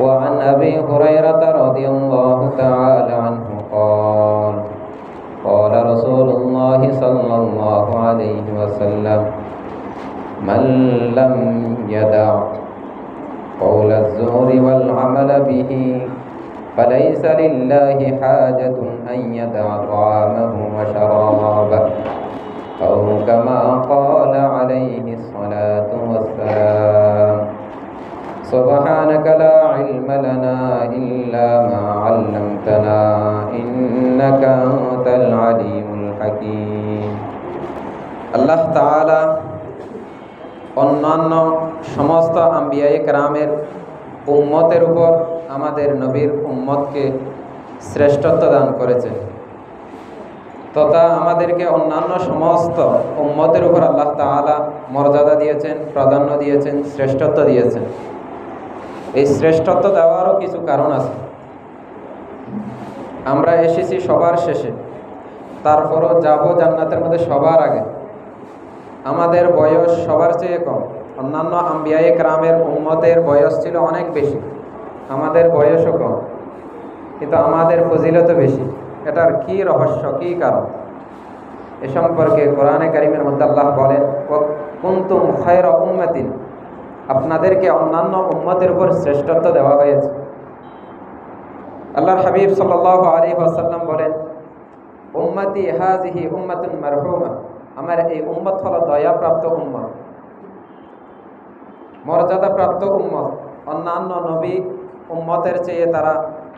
وعن أبي هريرة رضي الله تعالى عنه قال قال رسول الله صلى الله عليه وسلم من لم يدع قول الزور والعمل به فليس لله حاجة أن يدع طعامه وشرابه. أو كما قال عليه الصلاة والسلام سبحانك لا علم لنا إلا ما علمتنا إنك أنت العليم الحكيم আল্লাহ তাআলা অন্যান্য সমস্ত আম্বিয়াই কেরামের উম্মতের উপর আমাদের নবীর উম্মতকে শ্রেষ্ঠত্ব দান করেছেন তথা আমাদেরকে অন্যান্য সমস্ত উম্মতের উপর আল্লাহ তাআলা মর্যাদা দিয়েছেন প্রাধান্য দিয়েছেন শ্রেষ্ঠত্ব দিয়েছেন এই শ্রেষ্ঠত্ব দেওয়ারও কিছু কারণ আছে। আমরা এসেছি সবার শেষে। তারপরও যাব জান্নাতের মধ্যে সবার আগে। আমাদের বয়স সবার চেয়ে কম। অন্যান্য আম্বিয়াই গ্রামের উম্মতের বয়স ছিল অনেক বেশি। আমাদের বয়সও কম। কিন্তু আমাদের ফজিলত বেশি। এটার কি রহস্য, কি কারণ? এ সম্পর্কে কোরআনে কারিমের মধ্যে আল্লাহ বলেন কুন্তুম খয়র উম্মাতিন আপনাদেরকে অন্যান্য উম্মতের উপর শ্রেষ্ঠত্ব দেওয়া হয়েছে। আল্লাহর হাবিব সাল আলী আসাল্লাম বলেন, উম্মতি হাজিহি উম্মাতুন মারহুমা। আমার এই উম্মত হল দয়াপ্রাপ্ত উম্মত। মর্যাদাপ্রাপ্ত উম্মত। অন্যান্য নবী উম্মতের চেয়ে তারা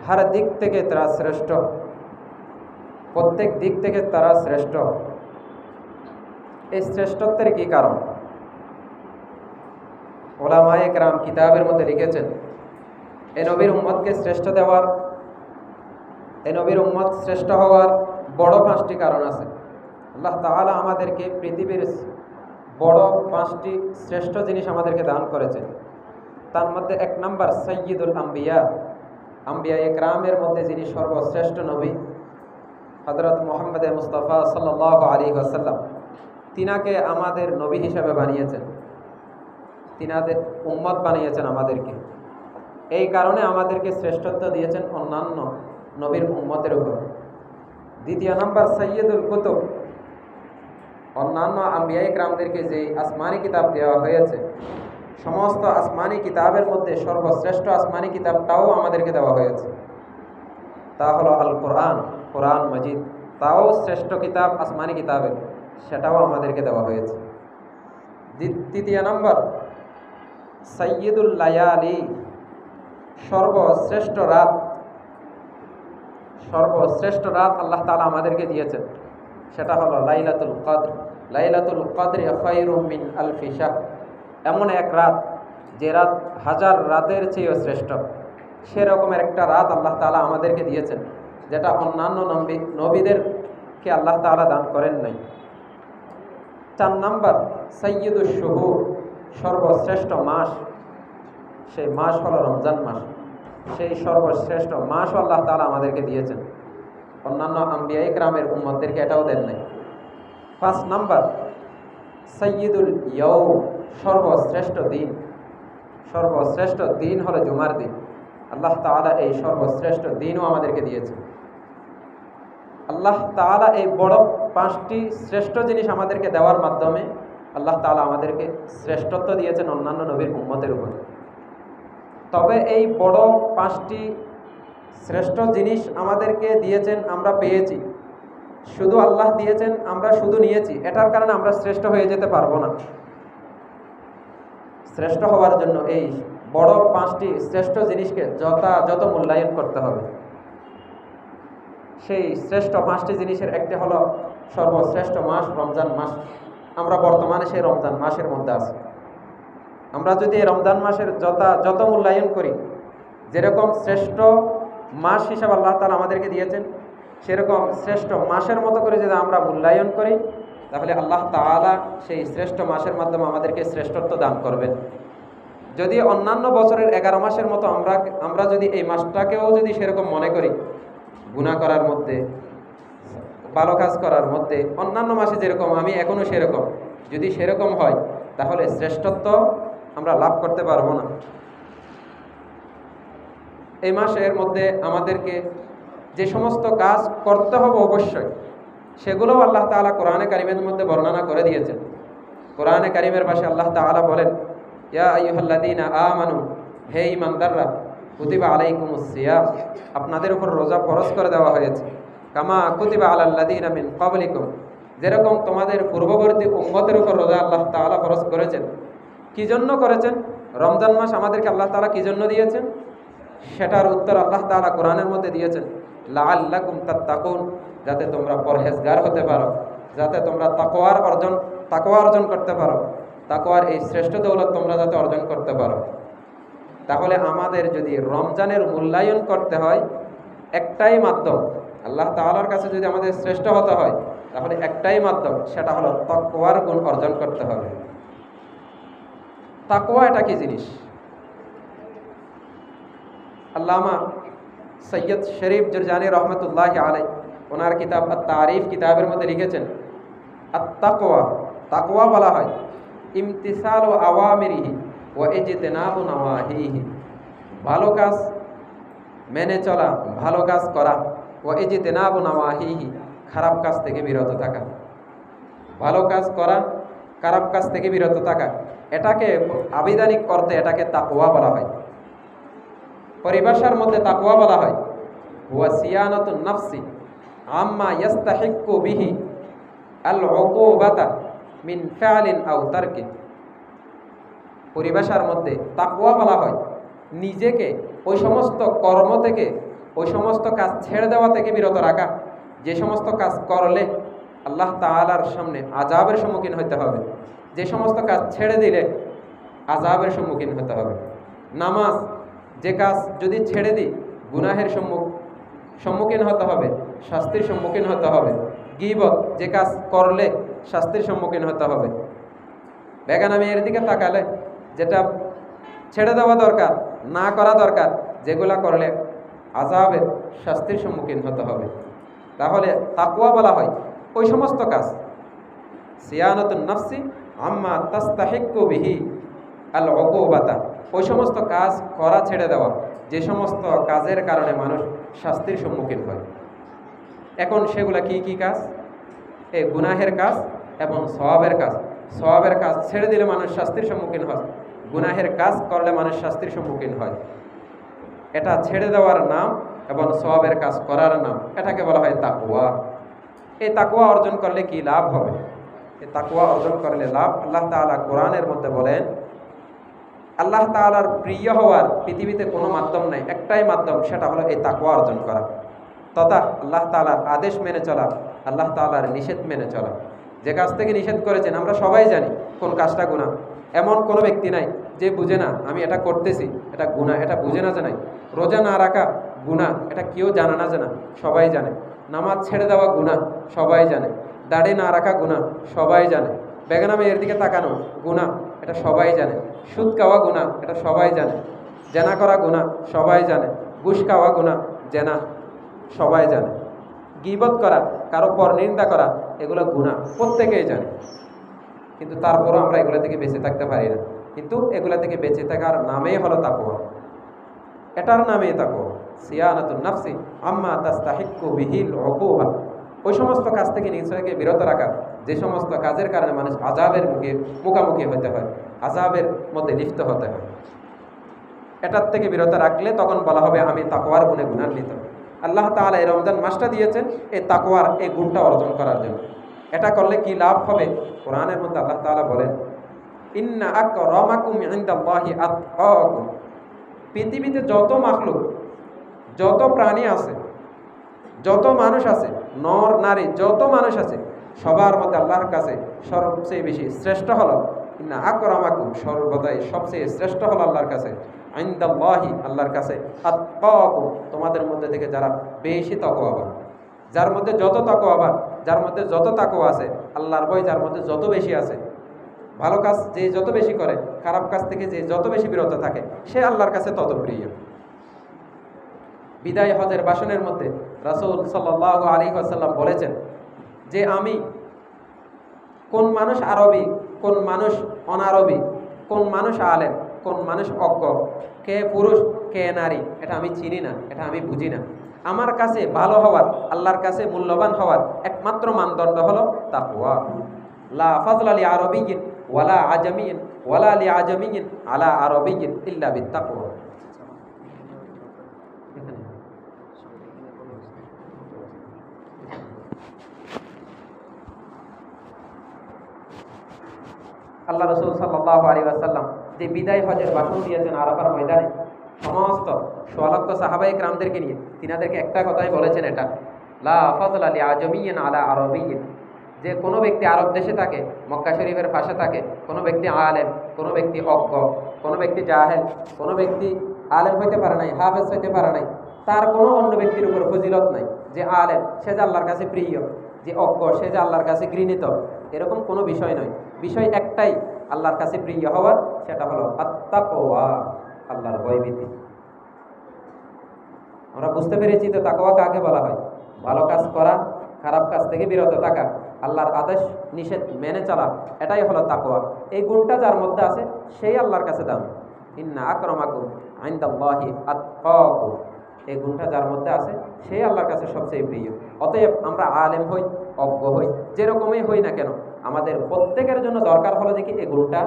হার দিক থেকে তারা শ্রেষ্ঠ। প্রত্যেক দিক থেকে তারা শ্রেষ্ঠ। এই শ্রেষ্ঠত্বের কি কারণ? ওলামায়ে গ্রাম কিতাবের মধ্যে লিখেছেন এই নবীর উম্মতকে শ্রেষ্ঠ দেওয়ার এই নবীর শ্রেষ্ঠ হওয়ার বড় পাঁচটি কারণ আছে। আল্লাহ তাহলে আমাদেরকে পৃথিবীর বড় পাঁচটি শ্রেষ্ঠ জিনিস আমাদেরকে দান করেছেন। তার মধ্যে এক নম্বর সৈয়দুল আম্বিয়া। আম্বিয়া একরামের মধ্যে যিনি সর্বশ্রেষ্ঠ নবী হজরত মোহাম্মদ মুস্তফা সাল্লাহ আলী আসাল্লাম তিনাকে আমাদের নবী হিসাবে বানিয়েছেন। তিনাদের উম্মত বানিয়েছেন আমাদেরকে। এই কারণে আমাদেরকে শ্রেষ্ঠত্ব দিয়েছেন অন্যান্য নবীর উম্মতের উপর। দ্বিতীয় নম্বর সৈয়দুল কুতুব। অন্যান্য আম্বিয়াই গ্রামদেরকে যে আসমানি কিতাব দেওয়া হয়েছে, সমস্ত আসমানি কিতাবের মধ্যে সর্বশ্রেষ্ঠ আসমানি কিতাবটাও আমাদেরকে দেওয়া হয়েছে। তা হলো আল কোরআন কোরআন মজিদ। তাও শ্রেষ্ঠ কিতাব আসমানি কিতাবের, সেটাও আমাদেরকে দেওয়া হয়েছে। তৃতীয় নম্বর সৈয়দুল লায়ালি, সর্বশ্রেষ্ঠ রাত সর্বশ্রেষ্ঠ রাত আল্লাহ তালা আমাদেরকে দিয়েছেন। সেটা হলো লাইলাতুল কদ্র। লাইলাতুল কদ্রে খৈরুমিন আলফি শাহ এমন এক রাত, যে রাত হাজার রাতের চেয়েও শ্রেষ্ঠ। সেরকমের একটা রাত আল্লাহ তালা আমাদেরকে দিয়েছেন, যেটা অন্যান্য নবী, নবীদেরকে আল্লাহ তালা দান করেন নাই। চার নাম্বার সৈয়দুল শহু সর্বশ্রেষ্ঠ মাস, সেই মাস হলো রমজান মাস। সেই সর্বশ্রেষ্ঠ মাস আল্লাহ তালা আমাদেরকে দিয়েছেন। অন্যান্য আম্বিয়াই গ্রামের উম্মতদেরকে এটাও দেন নাই। পাঁচ নাম্বার সৈয়দুল ইয়ৌ সর্বশ্রেষ্ঠ দিন। সর্বশ্রেষ্ঠ দিন হলো জুমার দিন। আল্লাহ তালা এই সর্বশ্রেষ্ঠ দিনও আমাদেরকে দিয়েছে আল্লাহ তালা এই বড় পাঁচটি শ্রেষ্ঠ জিনিস আমাদেরকে দেওয়ার মাধ্যমে আল্লাহ তালা আমাদেরকে শ্রেষ্ঠত্ব দিয়েছেন অন্যান্য নবীর উম্মতের উপর। তবে এই বড় পাঁচটি শ্রেষ্ঠ জিনিস আমাদেরকে দিয়েছেন আমরা পেয়েছি। শুধু আল্লাহ দিয়েছেন, আমরা শুধু নিয়েছি। এটার কারণে আমরা শ্রেষ্ঠ হয়ে যেতে পারব না। শ্রেষ্ঠ হওয়ার জন্য এই বড় পাঁচটি শ্রেষ্ঠ জিনিসকে যথাযথ মূল্যায়ন করতে হবে। সেই শ্রেষ্ঠ পাঁচটি জিনিসের একটি হলো সর্বশ্রেষ্ঠ মাস, রমজান মাস। আমরা বর্তমানে সেই রমজান মাসের মধ্যে আছি। আমরা যদি এই রমজান মাসের যত যত মূল্যায়ন করি, যেরকম শ্রেষ্ঠ মাস হিসাবে আল্লাহ তালা আমাদেরকে দিয়েছেন, সেরকম শ্রেষ্ঠ মাসের মতো করে যদি আমরা মূল্যায়ন করি, তাহলে আল্লাহ তাআলা সেই শ্রেষ্ঠ মাসের মাধ্যমে আমাদেরকে শ্রেষ্ঠত্ব দান করবেন। যদি অন্যান্য বছরের এগারো মাসের মতো আমরা আমরা যদি এই মাসটাকেও যদি সেরকম মনে করি গুণা করার মধ্যে ভালো কাজ করার মধ্যে অন্যান্য মাসে যেরকম, আমি এখনও সেরকম। যদি সেরকম হয়, তাহলে শ্রেষ্ঠত্ব আমরা লাভ করতে পারব না। এই মাসের মধ্যে আমাদেরকে যে সমস্ত কাজ করতে হবে অবশ্যই, সেগুলোও আল্লাহ তাআলা কোরআনে কারিমের মধ্যে বর্ণনা করে দিয়েছেন। কোরআনে কারিমের পাশে আল্লাহ তাআলা বলেন, ইয়া আইয়ুহাল্লাযীনা আমানু, হে ইমানদাররা কুতিবা আলাইকুমুস সিয়াম। আপনাদের উপর রোজা ফরজ করে দেওয়া হয়েছে। কামা কুতিবা আলাল্লাযীনা মিন ক্বাবলিকুম। যেরকম তোমাদের পূর্ববর্তী উম্মতের উপর রোজা আল্লাহ তাআলা খরচ করেছেন, কি জন্য করেছেন? রমজান মাস আমাদেরকে আল্লাহ তালা কি জন্য দিয়েছেন? সেটার উত্তর আল্লাহ তাআলা কোরআনের মধ্যে দিয়েছেন, লাআল্লাকুম তাকুন যাতে তোমরা পরহেজগার হতে পারো, যাতে তোমরা তাকওয়ার অর্জন, তাকওয়া অর্জন করতে পারো, তাকওয়ার এই শ্রেষ্ঠ দৌলত তোমরা যাতে অর্জন করতে পারো। তাহলে আমাদের যদি রমজানের মূল্যায়ন করতে হয়, একটাই মাধ্যম আল্লাহ তাআলার কাছে যদি আমাদের শ্রেষ্ঠ হতে হয়, তাহলে একটাই মাধ্যম, সেটা হলো তাকওয়ার গুণ অর্জন করতে হবে। তাকওয়া এটা কি জিনিস? আল্লামা সৈয়দ শরীফ জুরজানি রহমতুল্লাহ আলাই ওনার কিতাব তারিফ কিতাবের মধ্যে লিখেছেন আত্মাকোয়া তাকোয়া বলা হয়, ইমতিসাল ও আওয়ামিরিহি ও এজেতেনাবু নওয়াহিহি। ভালো কাজ মেনে চলা, ভালো কাজ করা। ও এজেতেনাবু নওয়াহিহি, খারাপ কাজ থেকে বিরত থাকা। ভালো কাজ করা, খারাপ কাজ থেকে বিরত থাকা। এটাকে আবিধানিক অর্থে এটাকে তাকোয়া বলা হয়। পরিভাষার মধ্যে তাকওয়া বলা হয়, হুয়া সিয়ানাতুন নাফসি, আম্মা ইয়াস্তাহিক্কু বিহি আল উকুবাতা মিন ফিআলিন আও তারকিন পরিভাষার মধ্যে তাকওয়া বলা হয়, নিজেকে ওই সমস্ত কর্ম থেকে ওই সমস্ত কাজ ছেড়ে দেওয়া থেকে বিরত রাখা। যে সমস্ত কাজ করলে আল্লাহ তাআলার সামনে আজাবের সম্মুখীন হতে হবে। যে সমস্ত কাজ ছেড়ে দিলে আজাবের সম্মুখীন হতে হবে। নামাজ, যে কাজ যদি ছেড়ে দিই, গুনাহের সম্মুখ, সম্মুখীন হতে হবে, শাস্তির সম্মুখীন হতে হবে। গিবত, যে কাজ করলে শাস্তির সম্মুখীন হতে হবে। বেগানামি এর দিকে তাকালে যেটা ছেড়ে দেওয়া দরকার, না করা দরকার, যেগুলা করলে আজাবের শাস্তির সম্মুখীন হতে হবে। তাহলে তাকুয়া বলা হয়, ওই সমস্ত কাজ। সিয়ানতুন নফসি আম্মা তাস্তাহিক্কু বিহি আল অকুবাতা ওই সমস্ত কাজ করা ছেড়ে দেওয়া, যে সমস্ত কাজের কারণে মানুষ শাস্তির সম্মুখীন হয়। এখন সেগুলা কি কি কাজ? এই গুনাহের কাজ এবং সওয়াবের কাজ। সওয়াবের কাজ ছেড়ে দিলে মানুষ শাস্তির সম্মুখীন হয়, গুনাহের কাজ করলে মানুষ শাস্তির সম্মুখীন হয়। এটা ছেড়ে দেওয়ার নাম এবং সওয়াবের কাজ করার নাম। এটাকে বলা হয় তাকুয়া এই তাকুয়া অর্জন করলে কি লাভ হবে? এই তাকুয়া অর্জন করলে লাভ। আল্লাহ তাআলা কোরআনের মধ্যে বলেন, আল্লাহ তাআলার প্রিয় হওয়ার পৃথিবীতে কোনো মাধ্যম নাই, একটাই মাধ্যম, সেটা হলো এই তাকুয়া অর্জন করা। তথা আল্লাহ তাআলার আদেশ মেনে চলা, আল্লাহ তাআলার নিষেধ মেনে চলা। যে কাজ থেকে নিষেধ করেছেন, আমরা সবাই জানি কোন কাজটা গুণা এমন কোনো ব্যক্তি নাই যে বুঝে না, আমি এটা করতেছি, এটা গুণা এটা বুঝে না জানাই রোজা না রাখা গুণা এটা কেউ জানা না জানা সবাই জানে। নামাজ ছেড়ে দেওয়া গুণা সবাই জানে। দাড়ি না রাখা গুণা সবাই জানে। বেগানামে এর দিকে তাকানো গুণা এটা সবাই জানে। সুদ খাওয়া গুণা এটা সবাই জানে। জেনা করা গুণা সবাই জানে। ঘুষ খাওয়া গুণা জেনা, সবাই জানে। গিবত করা, কারও পর নিন্দা করা, এগুলো গুণা প্রত্যেকেই জানে। কিন্তু তারপরও আমরা এগুলো থেকে বেঁচে থাকতে পারি না। কিন্তু এগুলো থেকে বেঁচে থাকার নামেই হলো তাকুয়া এটার নামেই তাকুয়া সিয়ানাতুন নাফসি, আম্মা তাস্তাহিক্কু বিহিল উকুবা। ওই সমস্ত কাজ থেকে নিজেকে বিরত রাখা, যে সমস্ত কাজের কারণে মানুষ আজাবের মুখে, মুখামুখি হতে হয় আজাবের মধ্যে লিপ্ত হতে হয়। এটার থেকে বিরত রাখলে তখন বলা হবে, আমি তাকওয়ার গুণে গুণান্বিত। আল্লাহ তাআলা এই রমজান মাসটা দিয়েছেন, এই তাকওয়ার এই গুণটা অর্জন করার জন্য। এটা করলে কি লাভ হবে? কোরআনের মধ্যে আল্লাহ তাআলা বলেন আতকাকুম পৃথিবীতে যত মাখলুক, যত প্রাণী আছে, যত মানুষ আছে, নর, নারী, যত মানুষ আছে, সবার মধ্যে আল্লাহর কাছে সবচেয়ে বেশি শ্রেষ্ঠ হলো ইন্না আকরামাকুম সর্বদাই সবচেয়ে শ্রেষ্ঠ হলো আল্লাহর কাছে। আইন্দাল্লাহি আল্লাহর কাছে। আত্মাকুম তোমাদের মধ্যে থেকে যারা বেশি তকওয়াবান। যার মধ্যে যত তক আবার যার মধ্যে যত তাকওয়া আছে, আল্লাহর ভয় যার মধ্যে যত বেশি আছে ভালো কাজ যে যত বেশি করে, খারাপ কাজ থেকে যে যত বেশি বিরত থাকে, সে আল্লাহর কাছে তত প্রিয়। বিদায় হজের বাসনের মধ্যে রাসূল সাল্লাহ আলী আসাল্লাম বলেছেন যে আমি কোন মানুষ আরবি, কোন মানুষ অনারবি, কোন মানুষ আলেম, কোন মানুষ অজ্ঞ, কে পুরুষ, কে নারী, এটা আমি চিনি না, এটা আমি বুঝি না। আমার কাছে ভালো হওয়ার, আল্লাহর কাছে মূল্যবান হওয়ার একমাত্র মানদণ্ড হলো তাকওয়া লা ফাজলা লি আরবিয়্যিন। ওয়ালা আজামিয়্যিন ওয়ালা লি আজামিয়্যিন আলা আরবিয়্যিন ইল্লা বিত্তাকওয়া আল্লাহ রসুল সাল্লাহ আলী আসাল্লাম যে বিদায় হজের ভাষণ দিয়েছেন আরাফার ময়দানে, সমস্ত সোয়ালক্ষ সাহাবাই গ্রামদেরকে নিয়ে, তিনাদেরকে একটা কথাই বলেছেন এটা, লা ফজল আলী আজমিয়ন আলা আরবিয়ন যে কোনো ব্যক্তি আরব দেশে থাকে, মক্কা শরীফের পাশে থাকে, কোনো ব্যক্তি আলেম, কোনো ব্যক্তি অজ্ঞ, কোনো ব্যক্তি জাহেল, কোনো ব্যক্তি আলেম হইতে পারে নাই, হাফেজ হইতে পারে নাই, তার কোনো অন্য ব্যক্তির উপর ফজিলত নাই যে আলেম, সে যে আল্লাহর কাছে প্রিয়, যে অজ্ঞ, সে যে আল্লাহর কাছে ঘৃণিত, এরকম কোনো বিষয় নয়। বিষয় একটাই, আল্লাহর কাছে প্রিয় হওয়ার সেটা হলো আত্মাকোয়া আল্লাহর ভয়ভীতি। আমরা বুঝতে পেরেছি তো তাকোয়া কাকে বলা হয়? ভালো কাজ করা, খারাপ কাজ থেকে বিরত থাকা। আল্লাহর আদেশ নিষেধ মেনে চলা, এটাই হলো তাকোয়া এই গুণটা যার মধ্যে আছে, সেই আল্লাহর কাছে দাম ইন্না আক্রমাকুম আইন্দাল্লাহি আত্মাকুম এই গুণটা যার মধ্যে আছে, সেই আল্লাহর কাছে সবচেয়ে প্রিয়। অতএব আমরা আলেম হই, অজ্ঞ হই, যেরকমই হই না কেন, আমাদের প্রত্যেকের জন্য দরকার হলো কি এই গুণটা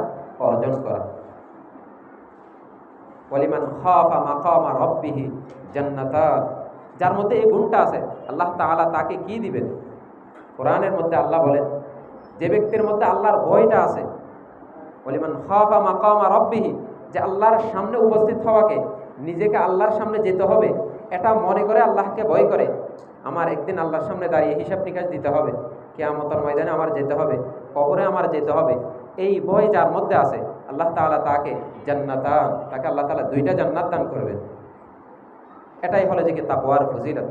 অর্জন করা। ওয়ালিমান খাফা মাকামা রব্বিহি জান্নাতান। যার মধ্যে এই গুণটা আছে, আল্লাহ তাআলা তাকে কি দিবেন? কোরআনের মধ্যে আল্লাহ বলেন, যে ব্যক্তির মধ্যে আল্লাহর ভয়টা আছে ওয়ালিমান খাফা মাকামা রব্বিহি, যে আল্লাহর সামনে উপস্থিত হওয়াকে, নিজেকে আল্লাহর সামনে যেতে হবে, এটা মনে করে আল্লাহকে ভয় করে। আমার একদিন আল্লাহর সামনে দাঁড়িয়ে হিসাব নিকাশ দিতে হবে, কেয়ামতের ময়দানে আমার যেতে হবে, কবরে আমার যেতে হবে, এই ভয় যার মধ্যে আছে, আল্লাহ তাআলা তাকে জান্নাতান, তাকে আল্লাহ তাআলা দুইটা জান্নাত দান করবেন। এটাই হলো যে কি তাকওয়ার ফজিরত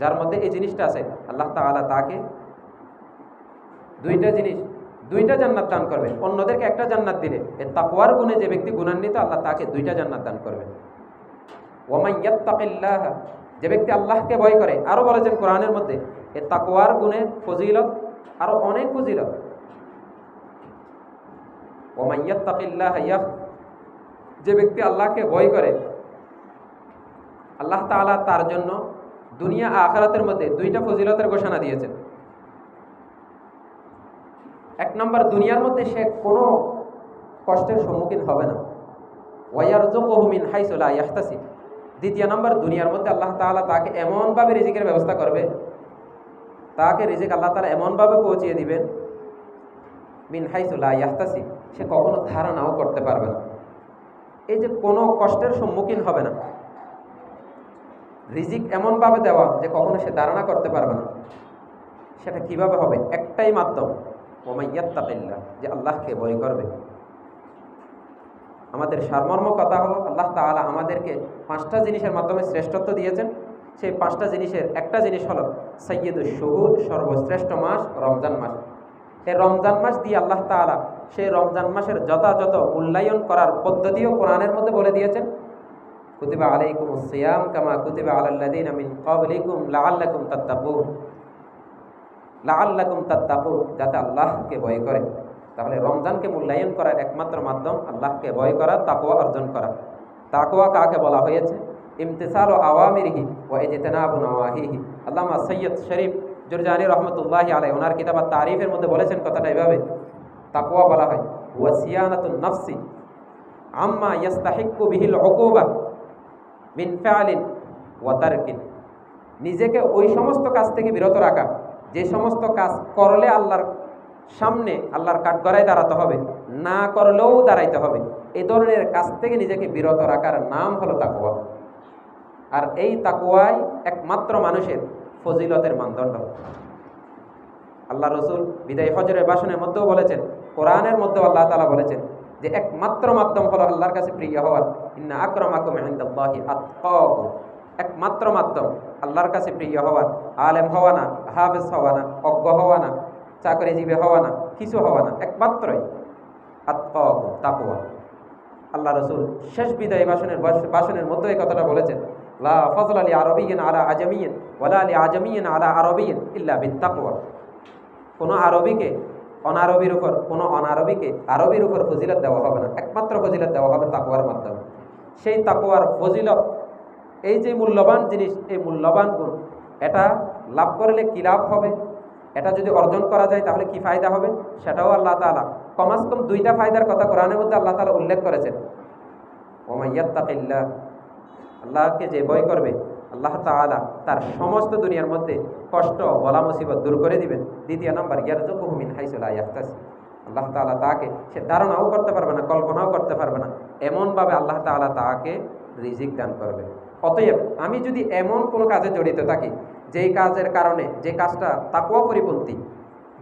যার মধ্যে এই জিনিসটা আছে, আল্লাহ তাআলা তাকে দুইটা জিনিস। দুইটা জান্নাত দান করবেন। অন্যদেরকে একটা জান্নাত দিলে এই তাকওয়ার গুণে যে ব্যক্তি গুণান্বিত, আল্লাহ তাকে দুইটা জান্নাত দান করবেন। ওয়ামাই ইয়াত্তাকিল্লাহ, যে ব্যক্তি আল্লাহকে ভয় করে আরও বলেছেন কোরআনের মধ্যে, এ তাকওয়ার গুণে ফজিলত আরও অনেক ফজিলত। ওয়ামাই ইয়াত্তাকিল্লাহ ইয়াহ যে ব্যক্তি আল্লাহকে ভয় করে, আল্লাহ তাআলা তার জন্য দুনিয়া আখারাতের মধ্যে দুইটা ফজিলতের ঘোষণা দিয়েছেন। এক নম্বর দুনিয়ার মধ্যে সে কোনো কষ্টের সম্মুখীন হবে না। ওয়ার জোকহমিন হাইসোলা ইয়াহতাসি দ্বিতীয় নম্বর, দুনিয়ার মধ্যে আল্লাহ তাআলা তাকে এমনভাবে রিজিকের ব্যবস্থা করবে, তাকে রিজিক আল্লাহ তাআলা এমনভাবে পৌঁছিয়ে দিবেন, মিন হাইসুল্লাহ ইয়াহতাসি সে কখনো ধারণাও করতে পারবে না। এই যে কোনো কষ্টের সম্মুখীন হবে না। রিজিক এমনভাবে দেওয়া যে কখনো সে ধারণা করতে পারবে না। সেটা কীভাবে হবে? একটাই মাধ্যম। ওমাইয়াত্তাকিল্লা, যে আল্লাহকে ভয় করবে। আমাদের সারমর্ম কথা হলো, আল্লাহ তাআলা আমাদেরকে পাঁচটা জিনিসের মাধ্যমে শ্রেষ্ঠত্ব দিয়েছেন। সেই পাঁচটা জিনিসের একটা জিনিস হলো সৈয়দুল শহুর, সর্বশ্রেষ্ঠ মাস রমজান মাস। এই রমজান মাস দিয়ে আল্লাহ তাআলা সেই রমজান মাসের যথাযথ মূল্যায়ন করার পদ্ধতিও কোরআনের মধ্যে বলে দিয়েছেন। কুতিবা আলাইকুম সিয়াম কামা কুতিবা আলাল্লাযিনা মিন ক্বাবলিকুম লাআল্লাকুম লাআল্লাকুম তাত্তাকুন, যাতে আল্লাহকে ভয় করে। তাহলে রমজানকে মূল্যায়ন করার একমাত্র মাধ্যম আল্লাহকে ভয় করা, তাকওয়া অর্জন করা। তাকওয়া কাকে বলা হয়েছে? ইমতিসাল ও আওয়ামিরহি ও এজেতনাবু নওয়াহিহি। আল্লামা সৈয়দ শরীফ জুরজানি রহমতুল্লাহি আলাই ওনার কিতাব তারিফের মধ্যে বলেছেন কথাটা এভাবে। তাকওয়া বলা হয় ওয়াসিয়ানাতুন নফসি আম্মা ইয়াস্তাহিক্কু বিহিল উকুবা মিন ফালিন ওয়া তারকিন। নিজেকে ওই সমস্ত কাজ থেকে বিরত রাখা। যে সমস্ত কাজ করলে আল্লাহর সামনে আল্লাহর কাঠগড়ায় দাঁড়াতে হবে, না করলেও দাঁড়াইতে হবে। এই ধরনের কাজ থেকে নিজেকে বিরত রাখার নাম হলো তাকুয়া আর এই তাকুয়াই একমাত্র মানুষের ফজিলতের মানদণ্ড। আল্লাহ রসুল বিদায় হজরের বাসনের মধ্যেও বলেছেন, কোরআনের মধ্যেও আল্লাহ তালা বলেছেন যে একমাত্র মাধ্যম হলো আল্লাহর কাছে প্রিয় হওয়ার ইন্না ইনদাল্লাহি আতকাকুম। একমাত্র মাধ্যম আল্লাহর কাছে প্রিয় হওয়ার। আলেম হওয়া না, হাফেজ হওয়া না, অজ্ঞ হওয়া না, চাকরিজীবী হওয়া না, কিছু হওয়া না, একমাত্রই তাকওয়া। আল্লাহ রসুল শেষ বিদায় বাসনের ভাষণের মধ্যে এই কথাটা বলেছেন, লা ফজল আলী আরবিয়ন আলা আজমিয়ন ওয়ালা আলী আজমিয়ন আলা আরবিয়ন ইল্লা বিত্তাকওয়া। কোনো আরবিকে অনারবির উপর, কোনো অনারবিকে আরবির উপর ফজিলত দেওয়া হবে না, একমাত্র ফজিলত দেওয়া হবে তাকুয়ার মাধ্যমে। সেই তাকুয়ার ফজিলত, এই যে মূল্যবান জিনিস, এই মূল্যবান গুণ এটা লাভ করলে কী লাভ হবে? এটা যদি অর্জন করা যায় তাহলে কি ফায়দা হবে? সেটাও আল্লাহ তালা কমাস কম দুইটা ফায়দার কথা কোরআনের মধ্যে আল্লাহ তালা উল্লেখ করেছেন। ওমাইয়াত্তাকিল্লা আল্লাহকে যে বয় করবে, আল্লাহ তালা তার সমস্ত দুনিয়ার মধ্যে কষ্ট, বলা, মুসিবত দূর করে দিবেন। দ্বিতীয় নম্বর ইয়ারজুকুমিন হাইসুলা ইয়াহতাসি আল্লাহ তালা তাকে, সে ধারণাও করতে পারবে না, কল্পনাও করতে পারবে না। এমনভাবে আল্লাহ তালা তাকে রিজিক দান করবে। অতএব আমি যদি এমন কোনো কাজে জড়িত থাকি, যেই কাজের কারণে যে কাজটা তাকুয়া পরিপন্থী,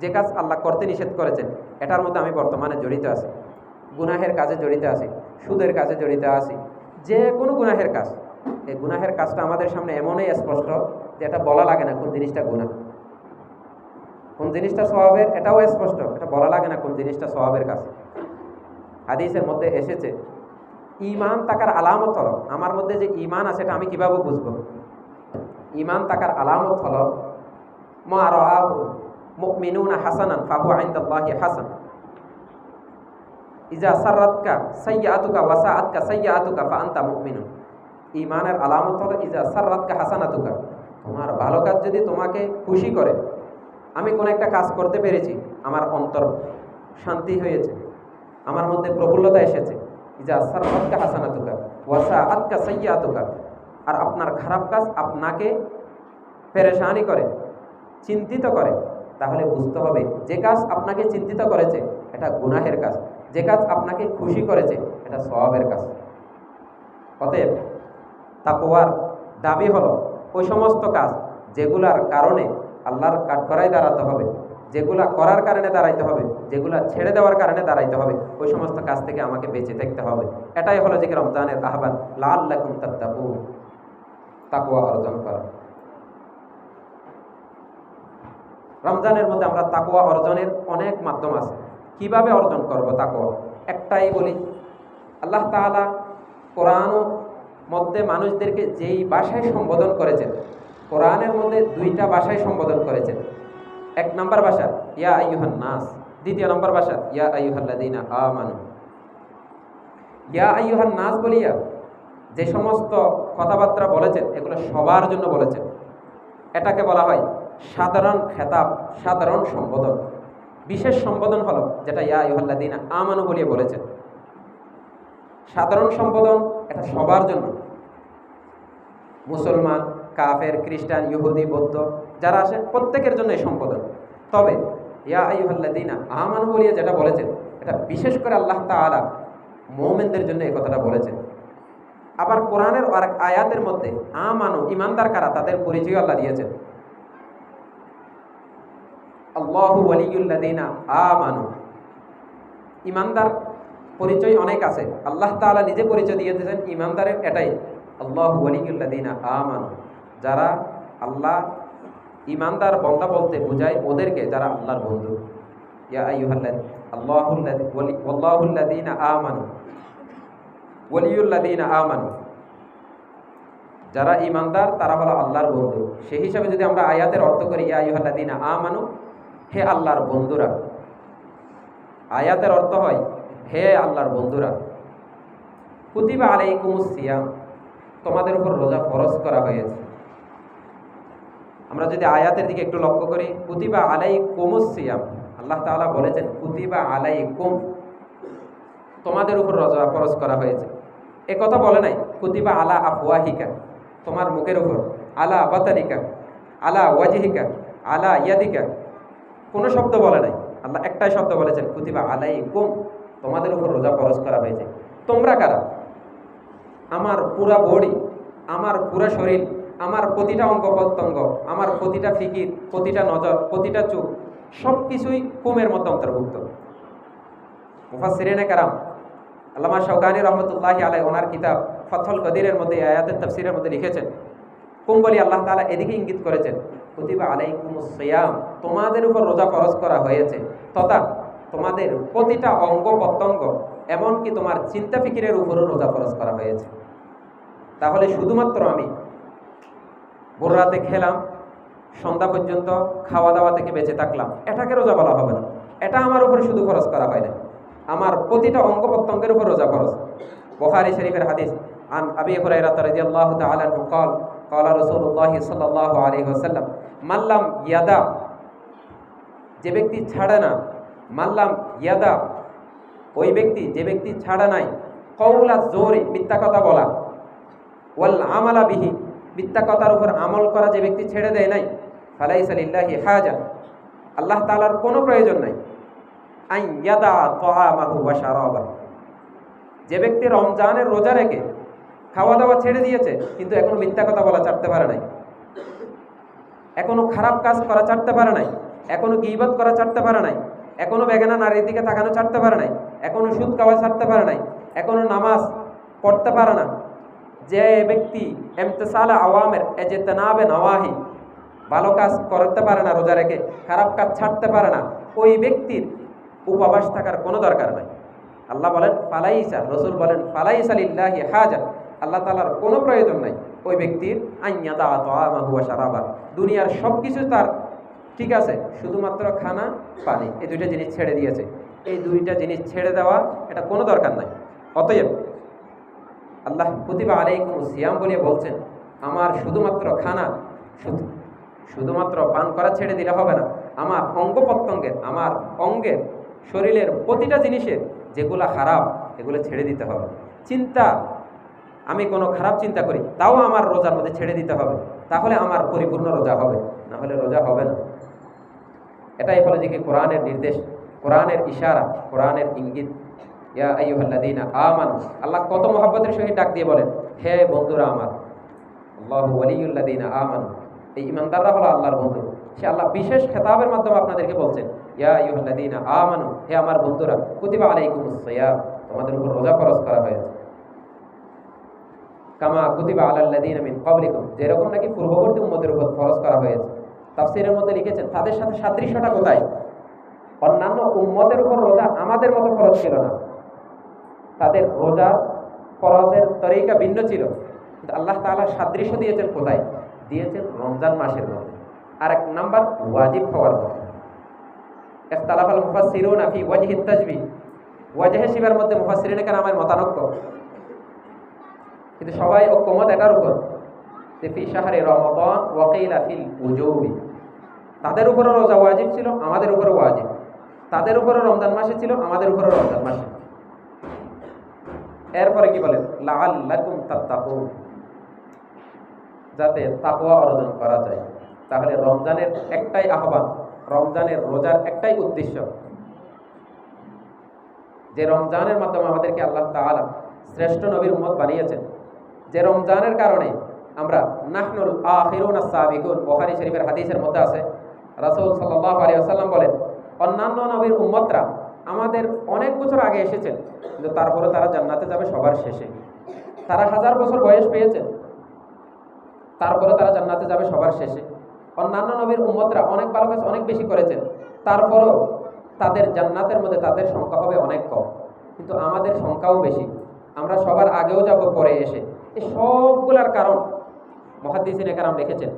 যে কাজ আল্লাহ করতে নিষেধ করেছেন, এটার মধ্যে আমি বর্তমানে জড়িত আছি। গুনাহের কাজে জড়িত আছি, সুদের কাজে জড়িত আছি, যে কোনো গুনাহের কাজ। এই গুনাহের কাজটা আমাদের সামনে এমনই স্পষ্ট যে এটা বলা লাগে না কোন জিনিসটা গুনাহ। কোন জিনিসটা স্বভাবের এটাও স্পষ্ট, এটা বলা লাগে না কোন জিনিসটা স্বভাবের কাজ। হাদিসের মধ্যে এসেছে ইমান তাকার আলামত হলো, আমার মধ্যে যে ইমান আছে এটা আমি কীভাবে বুঝব? ইমান তাকার আলামত হলো, মা রাহু মুমিনুনা হাসানান ফাহু ইনদাল্লাহি হাসান। ইজা সাররাতকা সাইয়্যাতুকা ওয়া সাআতকা সাইয়্যাতুকা ফা আনতা মুমিনুন। ইমানের আলামত হলো, ইজা সাররাতকা হাসানাতুকা। তোমার ভালো কাজ যদি তোমাকে খুশি করে, আমি কোন একটা কাজ করতে পেরেছি, আমার অন্তর শান্তি হয়েছে, আমার মধ্যে প্রফুল্লতা এসেছে ইজা সাররাতকা হাসানাতুকা, ওয়া সাআতকা সাইয়্যাতুকা। আর আপনার খারাপ কাজ আপনাকে পেরেশানি করে, চিন্তিত করে। তাহলে বুঝতে হবে, যে কাজ আপনাকে চিন্তিত করেছে, এটা গুনাহের কাজ। যে কাজ আপনাকে খুশি করেছে, এটা স্বভাবের কাজ। অতএব তাকোয়ার দাবি হলো, ওই সমস্ত কাজ যেগুলার কারণে আল্লাহর কাঠগড়ায় দাঁড়াতে হবে। যেগুলা করার কারণে দাঁড়াইতে হবে, যেগুলা ছেড়ে দেওয়ার কারণে দাঁড়াইতে হবে, ওই সমস্ত কাজ থেকে আমাকে বেঁচে থাকতে হবে। এটাই হলো যে রমজানের আহ্বান। লাল লাকুম তাত্তাকু তাকুয়া অর্জন করা। রমজানের মধ্যে আমরা তাকুয়া অর্জনের অনেক মাধ্যম আছে। কীভাবে অর্জন করব তাকুয়া একটাই বলি, আল্লাহ তাআলা কোরআন মধ্যে মানুষদেরকে যেই ভাষায় সম্বোধন করেছেন, কোরআনের মধ্যে দুইটা ভাষায় সম্বোধন করেছেন। এক নম্বর ভাষা ইয়া আইয়ুহান নাস। দ্বিতীয় নম্বর ভাষা ইয়া আইয়ুহাল্লাযীনা আমানু। ইয়া আইয়ুহান নাস বলিয়া যে সমস্ত কথাবার্তা বলেছেন, এগুলো সবার জন্য বলেছেন। এটাকে বলা হয় সাধারণ খেতাব, সাধারণ সম্বোধন। বিশেষ সম্বোধন হলো যেটা ইয়া ইহল্লাদিন আমানু বলিয়ে বলেছেন। সাধারণ সম্বোধন এটা সবার জন্য। মুসলমান কাফের, খ্রিস্টান, ইহুদি, বৌদ্ধ, যারা আসে প্রত্যেকের জন্য এই সম্বোধন তবে ইয়া আইহল্লাদিনা আমানু বলিয়ে যেটা বলেছেন, এটা বিশেষ করে আল্লাহ তাআলা মোমেনদের জন্য এই কথাটা বলেছেন। আবার কোরআনের আরেক আয়াতের মধ্যে আমানু ইমানদার কারা তাদের পরিচয় আল্লাহ দিয়েছেন। আল্লাহু আমানু। ইমানদার পরিচয় অনেক আছে। আল্লাহ তাআলা নিজে পরিচয় দিয়ে দিয়েছেন, ইমানদারের এটাই। আল্লাহু ওয়ালিউল্লাদিনা আমানু। যারা আল্লাহ ইমানদার বন্দা বলতে বোঝায়, ওদেরকে যারা আল্লাহর বন্ধু। ইয়া যারা ইমানদার, তারা হলো আল্লাহর বন্ধু। সেই হিসাবে যদি আমরা আয়াতের অর্থ করি, ইয়া আইয়ুহাল্লাযীনা আমানু, হে আল্লাহর বন্ধুরা। আয়াতের অর্থ হয়, হে আল্লাহর বন্ধুরা। কুতিবা আলাইকুমুস সিয়াম, তোমাদের উপর রোজা ফরজ করা হয়েছে। আমরা যদি আয়াতের দিকে একটু লক্ষ্য করি, কুতিবা আলাই কুমুস সিয়াম। আল্লাহ তাআলা বলেছেন, কুতিবা আলাই কোম তোমাদের উপর রোজা ফরজ করা হয়েছে। এ কথা বলে নাই, কুতিবা আলা আফওয়াহিকা। তোমার মুখের উপর, আলা বাতারিকা আলা ওয়াজিহিকা, আলা ইয়াদিকা। কোনো শব্দ বলে নাই। আল্লাহ একটাই শব্দ বলেছেন, কুতিবা আলাই কুম তোমাদের উপর রোজা ফরজ করা হয়েছে। তোমরা কারা? আমার পুরা বডি, আমার পুরা শরীর আমার প্রতিটা অঙ্গ প্রত্যঙ্গ, আমার প্রতিটা ফিকির, প্রতিটা নজর, প্রতিটা চোখ সব কিছুই কুমের মধ্যে অন্তর্ভুক্ত। মুফাসিরিনে কারাম, আল্লামা শৌকানি রহমতুল্লাহি আলাই ওনার কিতাব ফথল কদিরের মধ্যে আয়াতের তফসিরের মধ্যে লিখেছেন। কুম বলি আল্লাহ তাআলা এদিকে ইঙ্গিত করেছেন, কুতিবা আলাইকুমুস সিয়াম তোমাদের উপর রোজা ফরজ করা হয়েছে, তথা তোমাদের প্রতিটা অঙ্গ প্রত্যঙ্গ, এমনকি তোমার চিন্তা ফিকিরের উপরও রোজা ফরজ করা হয়েছে। তাহলে শুধুমাত্র আমি ভোর রাতে খেলাম সন্ধ্যা পর্যন্ত খাওয়া দাওয়া থেকে বেঁচে থাকলাম এটাকে রোজা বলা হবে না এটা আমার উপরে শুধু খরচ করা হয় না আমার প্রতিটা অঙ্গ প্রত্যঙ্গের উপর রোজা খরচ বখারি শরীফের হাদিস আন আবি হুরাইরা রাদিয়াল্লাহু তাআলা আনহু قال قال رسول الله صلى الله عليه وسلم মাল্লাম ইয়াদা যে ব্যক্তি ছাড়ে না মাল্লাম ইয়াদা ওই ব্যক্তি যে ব্যক্তি ছাড়া নাই কৌলা জোরে মিথ্যা কথা বলা ওয়াল আমালা বিহি মিথ্যা কথার উপর আমল করা যে ব্যক্তি ছেড়ে দেয় নাই ফালাইসালিল্লাহি হাজা আল্লাহ তাআলার কোনো প্রয়োজন নাই। যে ব্যক্তি রমজানের রোজা রেখে খাওয়া দাওয়া ছেড়ে দিয়েছে, কিন্তু এখনও মিথ্যা কথা বলা ছাড়তে পারে নাই। এখনও খারাপ কাজ করা ছাড়তে পারে নাই। এখনও গিবত করা ছাড়তে পারে নাই। এখনও বেগানা নারীর দিকে তাকানো ছাড়তে পারে নাই। এখনও সুদ খাওয়া ছাড়তে পারে নাই। এখনও নামাজ পড়তে পারে না। যে ব্যক্তি এমতেসালা আওয়ামের এজেতনাবে নওয়াহি, ভালো কাজ করতে পারে না, রোজা রেখে, খারাপ কাজ ছাড়তে পারে না, ওই ব্যক্তির উপবাস থাকার কোনো দরকার নাই। আল্লাহ বলেন, ফালাইসা রসুল বলেন, ফালাইসা লিল্লাহি হাজা আল্লাহ তালার কোনো প্রয়োজন নাই। ওই ব্যক্তির আইয়াদা হুয়া সারাবা দুনিয়ার সব কিছু তার ঠিক আছে, শুধুমাত্র খানা, পানি। এই দুইটা জিনিস ছেড়ে দিয়েছে। এই দুইটা জিনিস ছেড়ে দেওয়া, এটা কোনো দরকার নাই। অতএব আল্লাহ প্রতিভা আলাইকুম সিয়াম বলে বলছেন, আমার শুধুমাত্র খানা শুধুমাত্র পান করা ছেড়ে দিলে হবে না। আমার অঙ্গ প্রত্যঙ্গের, আমার অঙ্গের, শরীরের প্রতিটা জিনিসের যেগুলো খারাপ, এগুলো ছেড়ে দিতে হবে। চিন্তা, আমি কোনো খারাপ চিন্তা করি, তাও আমার রোজার মধ্যে ছেড়ে দিতে হবে। তাহলে আমার পরিপূর্ণ রোজা হবে, না হলে রোজা হবে না। এটাই হলো যে কি কোরআনের নির্দেশ, কোরআনের ইশারা, কোরআনের ইঙ্গিত। ইয়া আইয়ুহাল্লাযীনা আমানু। আল্লাহ কত মহব্বতের সহিত ডাক দিয়ে বলেন, হে বন্ধুরা আমার, আল্লাহু ওয়ালিয়ুল্লাযীনা আমানু। এই ইমানদাররা হলো আল্লাহর বন্ধু। সে আল্লাহ বিশেষ খেতাবের মাধ্যমে আপনাদেরকে বলছেন, ইয়া আইয়ুহাল্লাযীনা আমানু, হে আমার বন্ধুরা, কুতিবা আলাইকুমুস সিয়াম। তোমাদের উপর রোজা ফরজ করা হয়েছে। কামা কুতিবা আলাল্লাযীনা মিন ক্বাবলিকুম, যেরকম নাকি পূর্ববর্তী উম্মতের উপর ফরজ করা হয়েছে। তাফসীরের মধ্যে লিখেছেন, তাদের সাথে সাদৃশ্যটা কোথায়? অন্যান্য উম্মতের উপর রোজা আমাদের মতো খরচ ছিল না। তাদের রোজা, ফরজের তরিকা ভিন্ন ছিল। কিন্তু আল্লাহ তাআলা সাদৃশ্য দিয়েছেন কোথায়? দিয়েছেন রমজান মাসের মধ্যে। আর এক নাম্বার, ওয়াজিব হওয়ার মধ্যে ইখতালাফ আল মুফাসসিরুন ফি ওয়াজহি তাজবি ওয়াজহে শিবার মধ্যে মুফাসসিরিনে আমার মতানক্য। কিন্তু সবাই ঐক্যমত এটার উপর। ফি শাহরে রমাদান, ওয়াকিলা ফিল উজুবি। তাদের উপরও রোজা ওয়াজিব ছিল, আমাদের উপরও ওয়াজিব। তাদের উপরও রমজান মাসে ছিল, আমাদের উপরও রমজান মাসে। এরপরে কি বলেন লাআল্লাকুম তাত্তাকুন। যাতে তাকওয়া অর্জন করা যায়। তাহলে রমজানের একটাই আহ্বান, রমজানের রোজার একটাই উদ্দেশ্য। যে রমজানের মাধ্যমে আমাদেরকে আল্লাহ তাআলা শ্রেষ্ঠ নবীর উম্মত বানিয়েছেন। যে রমজানের কারণে আমরা নাহনুল আখিরুন সাবিকুন, বুখারী শরীফের হাদিসের মধ্যে আছে। রাসূল সাল্লাল্লাহু আলাইহি ওয়াসাল্লাম বলেন, অন্যান্য নবীর উম্মতরা আমাদের অনেক বছর আগে এসেছেন, কিন্তু তারপরে তারা জান্নাতে যাবে সবার শেষে। তারা হাজার বছর বয়স পেয়েছেন, তারপরে তারা জান্নাতে যাবে সবার শেষে। অন্যান্য নবীর উম্মতরা অনেক ভালো কাজ অনেক বেশি করেছেন, তারপরও তাদের জান্নাতের মধ্যে তাদের সংখ্যা হবে অনেক কম। কিন্তু আমাদের সংখ্যাও বেশি। আমরা সবার আগেও যাব, পরে এসে। এই সবগুলার কারণ মহাদিসিনে কারণ রেখেছেন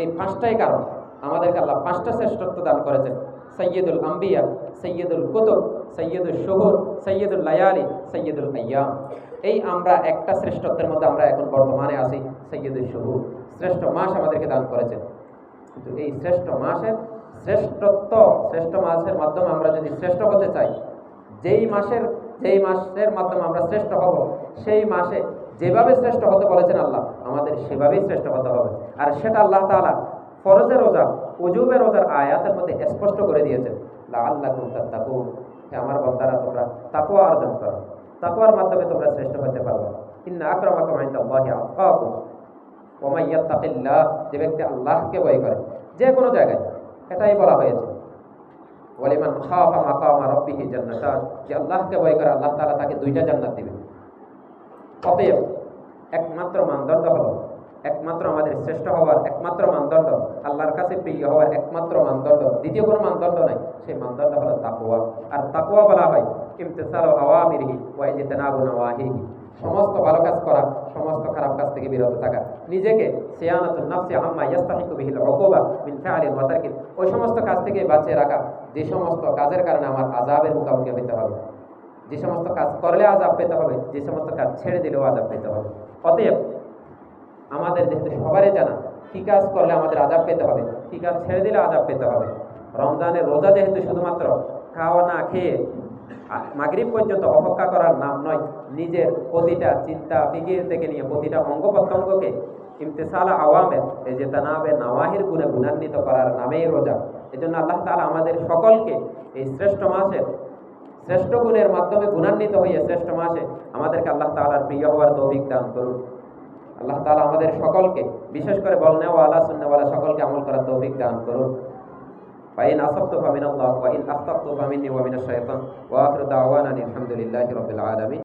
এই পাঁচটাই কারণ আমাদেরকে আল্লাহ পাঁচটা শ্রেষ্ঠত্ব দান করেছেন। সৈয়দুল আম্বিয়া সৈয়দুল কুতুব সৈয়দুল শহুর সৈয়দুল লায়ালি সৈয়দুল আয়াম। এই আমরা একটা শ্রেষ্ঠত্বের মধ্যে আমরা এখন বর্তমানে আছি সৈয়দুল শহুর। শ্রেষ্ঠ মাস আমাদেরকে দান করেছেন। কিন্তু এই শ্রেষ্ঠ মাসের শ্রেষ্ঠত্ব, শ্রেষ্ঠ মাসের মাধ্যমে আমরা যদি শ্রেষ্ঠ হতে চাই, যেই মাসের যেই মাসের মাধ্যমে আমরা শ্রেষ্ঠ হব, সেই মাসে যেভাবে শ্রেষ্ঠ হতে বলেছেন আল্লাহ, আমাদের সেভাবেই শ্রেষ্ঠ হতে হবে। আর সেটা আল্লাহ তাআলা ফরজে রোজা উজুবে রোজার আয়াতের মধ্যে স্পষ্ট করে দিয়েছেন আল্লাহ তাকুন হে আমার বন্দারা, তোমরা তাকুয়া অর্জন করো। তাকুয়ার মাধ্যমে তোমরা শ্রেষ্ঠ হতে পারবে। ইন্না আকরামাকুম ইনদাল্লাহি আতকাকুম ওয়া মান ইয়াত্তাকিল্লাহ, যে ব্যক্তি আল্লাহকে ভয় করে, যে কোনো জায়গায়, এটাই বলা হয়েছে। ওয়ালিমান খাফা মাকামা রাব্বিহি জান্নাতান, যে আল্লাহকে ভয় করে, আল্লাহ তাআলা তাকে দুইটা জান্নাত দিবেন। অতএব, একমাত্র মানদণ্ড হলো একমাত্র আমাদের শ্রেষ্ঠ হওয়ার একমাত্র মানদণ্ড, আল্লাহর কাছে প্রিয় হওয়ার একমাত্র মানদণ্ড, দ্বিতীয় কোনো মানদণ্ড নাই। সেই মানদণ্ড হলো তাকওয়া। আর তাকওয়া বলা হয় ইমতিসালু আওয়ামিরহি ওয়া ইজতিনাবু নাওয়াহিহি। সমস্ত ভালো কাজ করা, সমস্ত খারাপ কাজ থেকে বিরত থাকা। নিজেকে সিয়ানাতুন নাফসি আম্মা ইয়াস্তাহিকু বিহিল উকুবা মিন তারকিন। ওই সমস্ত কাজ থেকে বাঁচিয়ে রাখা, যে সমস্ত কাজের কারণে আমার আযাবের মুখোমুখি হতে হবে। যে সমস্ত কাজ করলে আজাব পেতে হবে, যে সমস্ত কাজ ছেড়ে দিলেও আজাব পেতে হবে। অতএব আমাদের যেহেতু সবারই জানা। কী কাজ করলে আমাদের আজাব পেতে হবে? কী কাজ ছেড়ে দিলে আজাব পেতে হবে? রমজানের রোজা যেহেতু শুধুমাত্র খাওয়া না খেয়ে মাগরিব পর্যন্ত অপেক্ষা করার নাম নয়, নিজের প্রতিটা চিন্তা, ফিকির থেকে নিয়ে প্রতিটা অঙ্গ প্রত্যঙ্গকে ইমতেসালা আওয়ামের, এই যে তানাবে নাওয়াহির গুণে গুণান্বিত করার নামেই রোজা। এই জন্য আল্লাহ তালা আমাদের সকলকে এই শ্রেষ্ঠ মাসের, শ্রেষ্ঠ গুণের মাধ্যমে গুণান্বিত হয়ে শ্রেষ্ঠ মাসে আমাদেরকে আল্লাহ তাআলার প্রিয় হওয়ার তৌফিক দান করুন। আল্লাহ তাআলা আমাদের সকলকে বিশেষ করে বলনেওয়ালা সুন্নেওয়ালা সকলকে আমল করার তৌফিক দান করুন فإن أصبت فمن الله وإن أخطأت فمني ومن الشيطان وآخر دعوانا أن الحمد لله رب العالمين